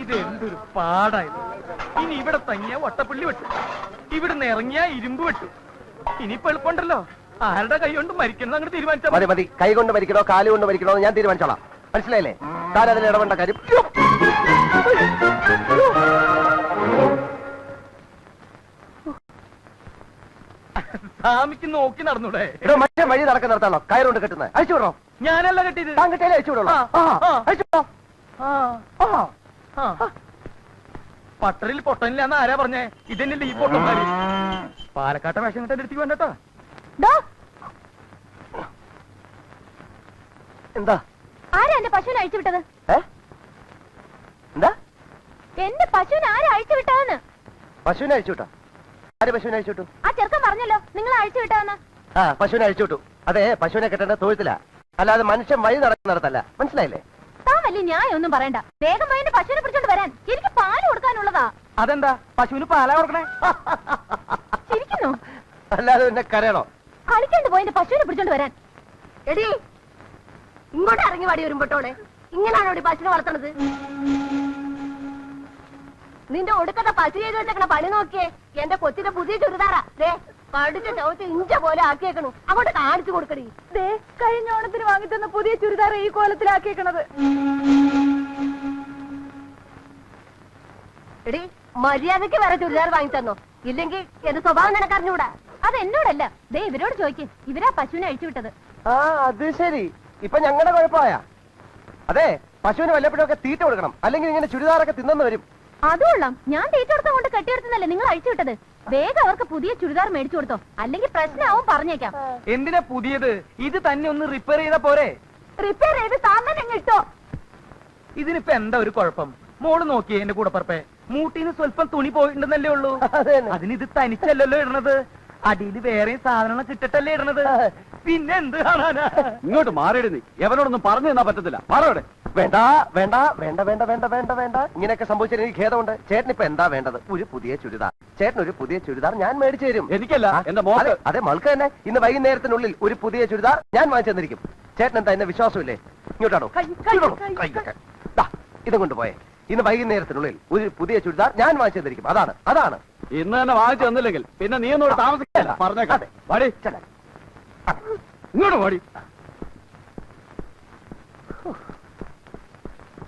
ഇതെന്തൊരു പാടായത് ഇനി ഇവിടെ തങ്ങിയ വട്ടപ്പള്ളി വെട്ടു. ഇവിടുന്ന് ഇറങ്ങിയ ഇരുമ്പ് വെട്ടു. ഇനിയിപ്പോ എളുപ്പമുണ്ടല്ലോ. ആരുടെ കൈ കൊണ്ട് മരിക്കണം അങ്ങോട്ട് തീരുമാനിച്ചാൽ മതി മതി. കൈ കൊണ്ട് മരിക്കണോ കാൽ കൊണ്ട് മരിക്കണോ ഞാൻ തീരുമാനിച്ചോളാം. മനസ്സിലായില്ലേ? താൻ അതിൽ ഇടപെടേണ്ട കാര്യം! സ്വാമിക്ക് നോക്കി നടന്നൂടെ. ഇവിടെ മറ്റേ വഴി നടക്കാൻ നടത്താണോ കയറുണ്ട് കെട്ടുന്നത്. അയച്ചു വിടണോ ഞാനല്ല കെട്ടിയത്. താൻ കെട്ടിയാലേ അയച്ചു വിടണോ ആ, ആ, ആ. അയച്ചു വിടോ ആ, ആ. എന്ന് പട്ടറിൽ ആരാ പറഞ്ഞേ? ഇതന്നെ ലീ പൊട്ടന്മാര്. പാലക്കാട്ടെ വേഷം കിട്ടാൻ എടുത്തു വേണ്ടട്ടോ എന്താ? ആരാ എന്റെ പശുവിനെ അഴിച്ചു വിട്ടത്? എന്താ? എന്റെ പശുവിനെ ആരാ അഴിച്ചു വിട്ടതെന്ന്? പശുവിനെ അഴിച്ചു വിട്ടോ? ആര് പശുവിനെ അഴിച്ചു വിട്ടു? ആ ചെറുക്കൻ പറഞ്ഞല്ലോ നിങ്ങൾ അഴിച്ചു വിട്ടതെന്ന്. ആ പശുവിനെ അഴിച്ചു വിട്ടു. അതെ പശുവിനെ കെട്ടേണ്ട തൊഴുത്തില്ല അല്ലാതെ മനുഷ്യൻ വഴി നടക്കുന്നിടത്തല്ല. മനസ്സിലായില്ലേ? താൻ വലിയ ന്യായം ഒന്നും പറയണ്ട. വേഗം പോയി എന്റെ പശുവിനെ പിടിച്ചോണ്ട് വരാൻ. എനിക്ക് പാൽ കൊടുക്കാനുള്ളതാ. അതെന്താ? പശുവിന് പാലാ കൊടുക്കണേ? ചിരിക്കുന്നു അല്ലാതെ പിന്നെ കരയണോ? കളിക്കണ്ട് പോയി എന്റെ പശുവിനെ പിടിച്ചോണ്ട് വരാൻ. എടി ഇങ്ങോട്ട് ഇറങ്ങി വാടി വരുമ്പോട്ടോടെ ഇങ്ങനാണോ ഈ പശുവിനെ വളർത്തണത്? നിന്റെ ഒടുക്കത്തെ പശു ചെയ്ത് വെച്ചേക്കണ പണി നോക്കിയേ. എന്റെ കൊച്ചിന്റെ പുതിയ ചുരിദാറാ. ദേ കടിച്ച ചവിട്ട് ഇഞ്ച പോലെ ആക്കിയേക്കണു. അങ്ങോട്ട് കാണിച്ചു കൊടുക്കണേ ദേ കഴിഞ്ഞ ഓണത്തിന് വാങ്ങിത്തന്ന പുതിയ ചുരിദാർ ഈ കോലത്തിലാക്കിയേക്കണത്. എടി മര്യാദയ്ക്ക് വേറെ ചുരിദാർ വാങ്ങി തന്നോ? ഇല്ലെങ്കിൽ എന്റെ സ്വഭാവം നിനക്കറിഞ്ഞൂടാ? അത് എന്നോടല്ല. ദേ ഇവരോട് ചോദിക്ക്. ഇവരാ പശുവിനെ അഴിച്ചു വിട്ടത്. ആ അത് ശരി. ഇപ്പൊ ഞങ്ങളുടെ കുഴപ്പമായ. അതെ പശുവിന് വല്ലപ്പോഴൊക്കെ തീറ്റ കൊടുക്കണം. അല്ലെങ്കിൽ ഇങ്ങനെ ചുരിദാറൊക്കെ തിന്നെന്ന് വരും. അതുകൊള്ളാം ഞാൻ തീറ്റ കൊടുത്ത കൊണ്ട് കെട്ടിയെടുത്തുന്നല്ലേ നിങ്ങൾ അഴിച്ചു വിട്ടത്? വേഗം അവർക്ക് പുതിയ ചുരിദാർ മേടിച്ചു കൊടുത്തോ. അല്ലെങ്കിൽ പ്രശ്നമാവും പറഞ്ഞേക്കാം. എന്തിനാ പുതിയത്? ഇത് തന്നെ ഒന്ന് റിപ്പയർ ചെയ്താ പോരെ? റിപ്പയർ ചെയ്ത് സാധനം ഇട്ടോ. ഇതിനിപ്പോ എന്താ ഒരു കുഴപ്പം? മോൾ നോക്കിയേ എന്റെ കൂടപ്പറപ്പെ. മൂട്ടിന്ന് സ്വല്പം തുണി പോയിട്ടുണ്ടെന്നല്ലേ ഉള്ളൂ. അതിന് ഇത് തനിച്ചല്ലല്ലോ ഇടണത്. അടിയിൽ വേറെ സാധനങ്ങൾ കിട്ടട്ടല്ലേ ഇടണത്. പിന്നെ ഇങ്ങോട്ട് മാറിയിട് ഇങ്ങോട്ട് മാറിയിടുന്നി എവനോടൊന്നും പറഞ്ഞു തന്നാ പറ്റത്തില്ല. മാറവിടെ വേണ്ട വേണ്ട വേണ്ട വേണ്ട വേണ്ട വേണ്ട വേണ്ട. ഇങ്ങനെയൊക്കെ സംഭവിച്ചാൽ എനിക്ക് ഖേദമുണ്ട്. ചേട്ടൻ ഇപ്പൊ എന്താ വേണ്ടത്? ഒരു പുതിയ ചുരിദാർ. ചേട്ടൻ ഒരു പുതിയ ചുരിദാർ ഞാൻ മേടിച്ചു തരും. എനിക്കല്ല എന്റെ മോക്ക്. അതെ, മൾക്ക് തന്നെ. ഇന്ന് വൈകുന്നേരത്തിനുള്ളിൽ ഒരു പുതിയ ചുരിദാർ ഞാൻ വാങ്ങിച്ചു തന്നിരിക്കും. ചേട്ടൻ എന്താ എന്നെ വിശ്വാസമില്ലേ? ഇങ്ങോട്ടാണോ? ഇതും കൊണ്ടുപോയേ ഇന്ന് വൈകുന്നേരത്തിനുള്ളിൽ ഒരു പുതിയ ചുരിദാർ ഞാൻ വാങ്ങിച്ചു തന്നിരിക്കും. അതാണ് അതാണ്. ഇന്ന് തന്നെ വാങ്ങിച്ചു തന്നില്ലെങ്കിൽ പിന്നെ നീ ഒന്നോട് താമസിക്കല്ല. പറഞ്ഞേക്കാതെ അതെ. വാടി. ചെല്ലാൻ. ഇങ്ങോട്ട് വാടി.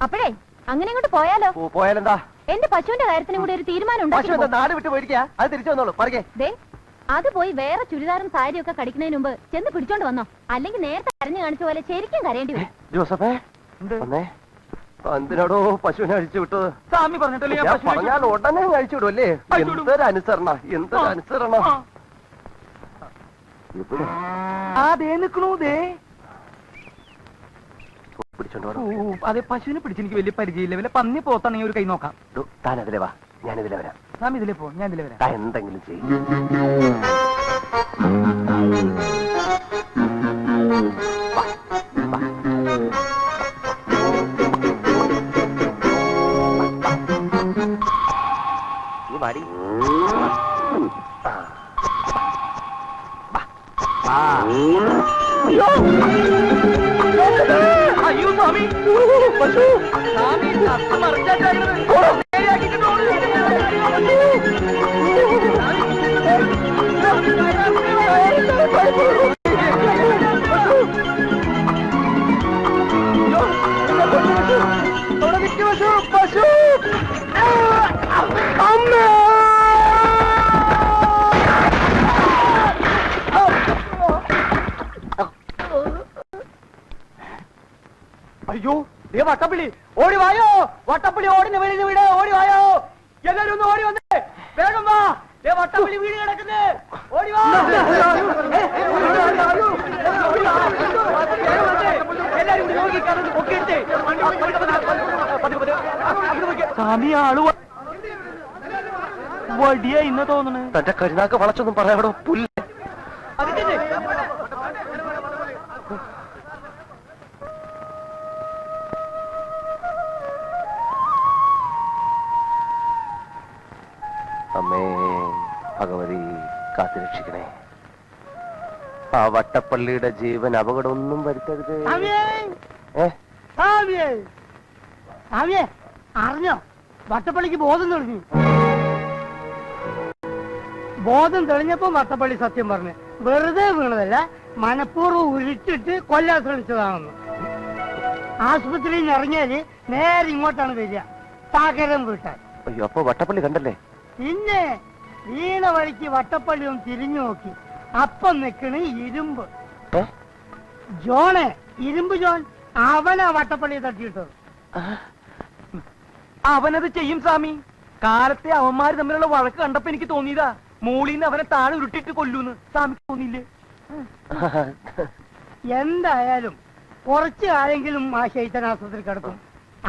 അപ്പോഴേ അങ്ങനെ ഇങ്ങോട്ട് പോയാലോ? പോയാലെന്താ? എന്റെ പശുവിന്റെ കാര്യത്തിനും കൂടി ഒരു തീരുമാനം നാട് വിട്ട് പോയിരിക്കാ? അത് തിരിച്ചു വന്നോളൂ പറയേ ദേ അത് പോയി വേറെ ചുരിദാറും സാരിയും ഒക്കെ കടിക്കുന്നതിന് മുമ്പ് ചെന്ന് പിടിച്ചോണ്ട് വന്നോ. അല്ലെങ്കിൽ നേരത്തെ കരഞ്ഞു കാണിച്ച പോലെ ശരിക്കും കരയേണ്ടി വരും. ജോസഫേ എന്തിനാടോ പശുവിനെ അഴിച്ചു വിട്ടത്? സ്വാമി പറഞ്ഞിട്ടല്ലേ ഞാൻ പറഞ്ഞാൽ ഉടനെ അഴിച്ചു വിടും അല്ലേ. എന്തൊരു അനുസരണ എന്തൊരു അനുസരണ ആ ദേ നിക്കണു ദേ പിടിച്ചോണ്ട് ഓ, അതെ പശുവിനെ പിടിച്ച് എനിക്ക് വലിയ പരിചയമില്ല വല്ല പന്നി പോത്താണെങ്കിൽ ഒരു കൈ നോക്കാം താൻ അതിലെ വാ ഞാനിതിലെ വരാം നാം ഇതിലേ പോ ഞാൻ ഇതിലേ വരാം താൻ എന്തെങ്കിലും ചെയ്യും നീ വാടി അയ്യോ സ്വാമി. പശു സ്വാമി ചത്ത് അയ്യോ ദേ വട്ടപ്പിളി ഓടി വായോ? വട്ടപ്പിളി ഓടിന് വെളിയിൽ വീട് ഓടി വായോ? എല്ലാരും ഒന്ന് ഓടി വന്നേ. വേഗം വാ. ദേ വട്ടപ്പിളി വീട് കിടക്കുന്നേ. ഓടി വാ. എല്ലാരും ഇന്ന് തോന്നണേ. തന്റെ കരുനാക്ക് വളച്ചൊന്നും പറയാടോ പുല്ല് അമ്മേ ഭഗവതി കാത്തുരക്ഷിക്കണേ ആ വട്ടപ്പള്ളിയുടെ ജീവൻ അപകടമൊന്നും വരുത്തരുത്. അറിഞ്ഞോ? വട്ടപ്പള്ളിക്ക് ബോധം തെളിഞ്ഞു. ബോധം തെളിഞ്ഞപ്പോ വട്ടപ്പള്ളി സത്യം പറഞ്ഞു. വെറുതെ വീണതല്ല മനഃപൂർവം ഉരുട്ടിട്ട് കൊല്ലാൻ ശ്രമിച്ചതാണെന്ന്. ആശുപത്രിയിൽ നിന്ന് ഇറങ്ങിയാൽ നേരെ ഇങ്ങോട്ടാണ് വരിക. പാകരം വീട്ടാൻ. അയ്യോ അപ്പൊ വട്ടപ്പള്ളി കണ്ടല്ലേ? പിന്നെ വീണ വഴിക്ക് വട്ടപ്പള്ളി ഒന്ന് തിരിഞ്ഞു നോക്കി. അപ്പം നിക്കണ് ഇരുമ്പ്. ജോണ് ഇരുമ്പ് ജോൺ അവനാ വട്ടപ്പള്ളിയെ തട്ടിയിട്ടത് അവനത് ചെയ്യും സ്വാമി. കാലത്തെ അവന്മാര് തമ്മിലുള്ള വഴക്ക് കണ്ടപ്പോ എനിക്ക് തോന്നിയതാ. മൂളിന്ന് അവനെ താഴെ ഉരുട്ടിട്ട് കൊല്ലൂന്ന്. സ്വാമിക്ക് തോന്നിയില്ലേ? എന്തായാലും കുറച്ച് കാലെങ്കിലും ആ ആസ്പത്രി കിടക്കും.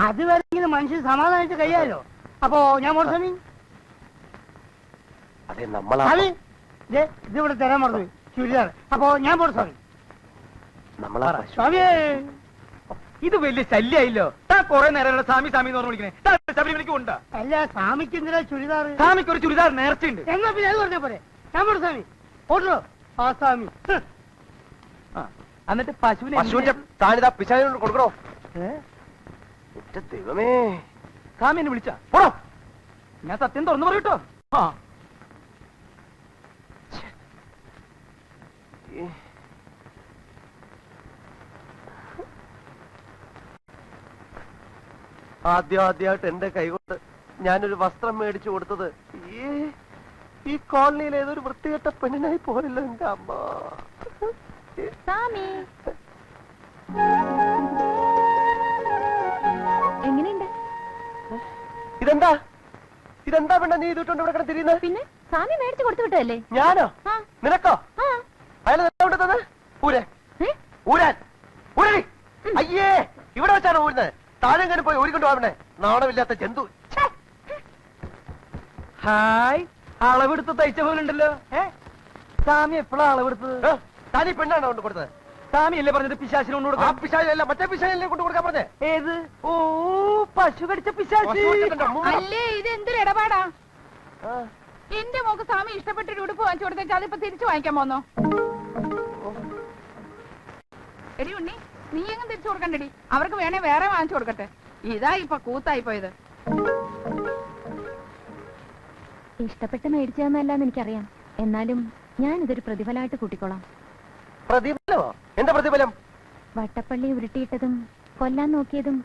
അതുവരെങ്കിലും മനുഷ്യൻ സമാധാനിച്ച് കഴിയാലോ? അപ്പോ ഞാൻ മോർസമി അതെ നമ്മളാ അത് ദേ, ഇതിവിടെ തരാൻ മറന്നു. ചുരിദാർ അപ്പോ ഞാൻ മോർസമി നമ്മളാ പശു. സ്വാമിയേ. ഇത് വലിയ ശല്യായില്ലോ. താ കൊറേ നേരം സ്വാമി സ്വാമി എന്ന് പറഞ്ഞു വിളിക്കണേ. താ ശബരിമലയ്ക്ക് അല്ല സ്വാമിക്ക് എന്തിനാ ചുരിദാർ സ്വാമിക്ക് ഒരു ചുരിദാർ നേർച്ചയുണ്ട്. എന്നാ പിന്നെ അത് പറഞ്ഞ പോരെ? ഞാൻ പോട്ടെ സ്വാമി. പോട്ടോ ആ സ്വാമി. ഹ്. ആ, എന്നിട്ട് പശുവിനെ പശുവിന്റെ താനിതാ പിശാചിനോട് കൊടുക്കണോ? ഏ? എന്റെ ദൈവമേ. സ്വാമി എന്നെ വിളിച്ച? പോടോ ഞാൻ സത്യം തുറന്നു പറയൂട്ടോ ആ. ആദ്യം ആദ്യമായിട്ട് എന്റെ കൈകൊണ്ട് ഞാനൊരു വസ്ത്രം മേടിച്ചു കൊടുത്തത് ഈ ഈ കോളനിയിൽ ഏതൊരു വൃത്തികെട്ട പെണ്ണിനായി പോയല്ലോ എന്റെ അമ്മ. സ്വാമി. എങ്ങനെയുണ്ട്? ഇതെന്താ? ഇതെന്താ പെണ്ണ നീ ഇതിട്ടുണ്ട് ഇവിടെ കിടന്ന് തിരിയുന്നത്? പിന്നെ സ്വാമി മേടിച്ചു കൊടുത്തു വിട്ടതല്ലേ? ഞാനോ? നിനക്കോ? ആ. കൊണ്ടത് ഊരെ. ഊരാൻ. ഊരടി. അയ്യേ ഇവിടെ വെച്ചാണ് ഊരുന്നത് താഴെ എങ്ങനെ പോയി ഊരിക്കൊണ്ട് പോവണേ നാണമില്ലാത്ത ജന്തു. ഹായ്. അളവെടുത്ത് തയ്ച്ച പോലെ ഉണ്ടല്ലോ. ഏ? സ്വാമി എപ്പോഴാ അളവെടുത്തത്? താൻ പെണ്ണാണ് കൊണ്ട് കൊടുത്തത്? സ്വാമി അല്ലേ പറഞ്ഞത് പിശാശിന് കൊണ്ട് ആ കൊടുക്കാം പിശാചല്ല മറ്റേ പിശാചല്ലേ കൊണ്ട് കൊടുക്കാൻ പറഞ്ഞേ. ഏത്? ഓ പശു കടിച്ച പിശാശി. അല്ലേ ഇത് എന്തൊരു ഇടപാടാ എന്റെ മോക്ക് സ്വാമി ഇഷ്ടപ്പെട്ടൊരു ഉടുപ്പ് വാങ്ങിച്ചു കൊടുത്തേക്ക് അതിപ്പോ തിരിച്ചു വാങ്ങിക്കാൻ പോന്നോ? എടി ഉണ്ണി നീ എങ്ങും തിരിച്ചു കൊടുക്കണ്ടടി. അവർക്ക് വേണേ വേറെ വാങ്ങിച്ചു കൊടുക്കട്ടെ. ഇതാ ഇപ്പൊ കൂത്തായി പോയത്. ഇഷ്ടപ്പെട്ട് മേടിച്ചതെന്നല്ലാന്ന് എനിക്കറിയാം. എന്നാലും ഞാൻ ഇതൊരു പ്രതിഫലമായിട്ട് കൂട്ടിക്കോളാം. പ്രതിഫലമോ? എന്താ പ്രതിഫലം? വട്ടപ്പള്ളി ഉരുട്ടിയിട്ടതും കൊല്ലാൻ നോക്കിയതും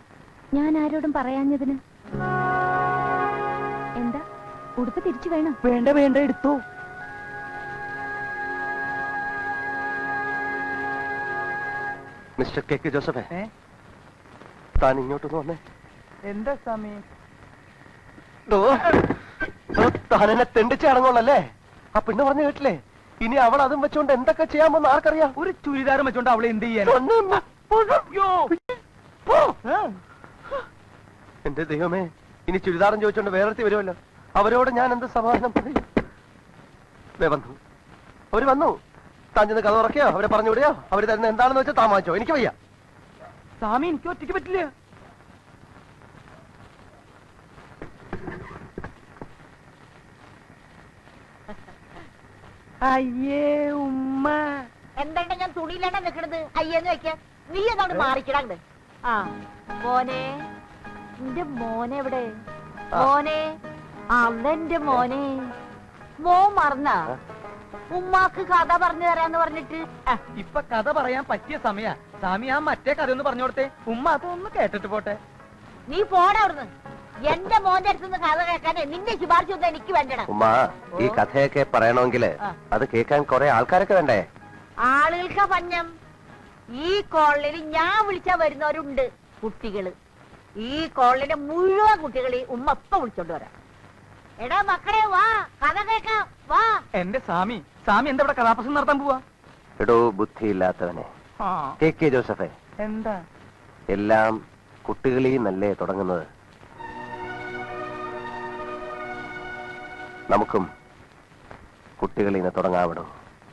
ഞാൻ ആരോടും പറയാഞ്ഞതിന്. എന്താ? ഉടുപ്പ് തിരിച്ചു വേണം. വേണ്ട വേണ്ട എടുത്തോ. മിസ്റ്റർ കെ കെ ജോസഫേ. താൻ ഇങ്ങോട്ടൊന്ന് വന്നേ. എന്താ സ്വാമി? താൻ എന്നെ തെണ്ടിച്ച് അടങ്ങുള്ളല്ലേ ആ പെണ്ണ് പറഞ്ഞ കേട്ടില്ലേ? ഇനി അവൾ അതും വെച്ചോണ്ട് എന്തൊക്കെ ചെയ്യാമെന്ന് ആർക്കറിയാം? ഒരു ചുരിദാരം വെച്ചോണ്ട് അവളെ എന്ത് ചെയ്യാൻ. എന്റെ ദൈവമേ ഇനി ചുരിദാരം ചോദിച്ചോണ്ട് വേറെത്തി വരുമല്ലോ. അവരോട് ഞാൻ എന്ത് സമാധാനം പറയും? വന്നു. അവർ വന്നു. താൻ ചെന്ന് കഥ ഉറക്കിയോ അവരെ പറഞ്ഞു വിടുകയോ? അവർ തരുന്ന എന്താണെന്ന് വെച്ചാൽ താമാച്ചോ എനിക്ക് വയ്യ. സ്വാമി എനിക്ക് ഒറ്റയ്ക്ക് പറ്റില്ല. അയ്യേ ഉമ്മ. എന്താ ഞാൻ തുണിയിലാണ് നിൽക്കണത് അയ്യെന്ന് വെക്ക. നീ എന്നോട് മാറിക്കിടാണ്ട്. ആ മോനെ. എന്റെ മോനെ എവിടെ? മോനെ. അവന്റെ മോനെ. മോൻ മറന്ന? ഉമ്മാക്ക് കഥ പറഞ്ഞു തരാന്ന് പറഞ്ഞിട്ട്. ഇപ്പൊ കഥ പറയാൻ പറ്റിയ സമയ. സാമി ആ മറ്റേ കഥ ഒന്ന് പറഞ്ഞു കൊടുത്തേ. ഉമ്മ അതൊന്ന് കേട്ടിട്ട് പോട്ടെ. നീ പോടാ അവിടുന്ന്. എന്റെ മോന്റെ അടുത്തുനിന്ന് കഥ കേൾക്കാനേ നിന്റെ ശുപാർശ ഒന്നും എനിക്ക് വേണ്ടടാ. ഉമ്മ ഈ കഥയൊക്കെ പറയണമെങ്കിൽ അത് കേൾക്കാൻ കുറെ ആൾക്കാരൊക്കെ വേണ്ടേ? ആളുകൾക്ക് പഞ്ഞം. ഈ കോളിൽ ഞാൻ വിളിച്ചാ വരുന്നവരുണ്ട് കുട്ടികൾ. ഈ കോളിലെ മുഴുവൻ കുട്ടികളെ ഉമ്മ ഇപ്പൊ വിളിച്ചോണ്ട് വരാം. എടാ മക്കളെ വാ. എന്റെ സ്വാമി സ്വാമി എന്താ ഇവിടെ കഥാപ്രസംഗം നടത്താൻ പോവാ? എടോ ബുദ്ധിയില്ലാത്തവനെ. K K ജോസഫേ. എന്താ? എല്ലാം കുട്ടികളിൽ നല്ലേ തുടങ്ങുന്നത്. നമുക്കും കുട്ടികളിൽ നിന്ന് തുടങ്ങാവിടോ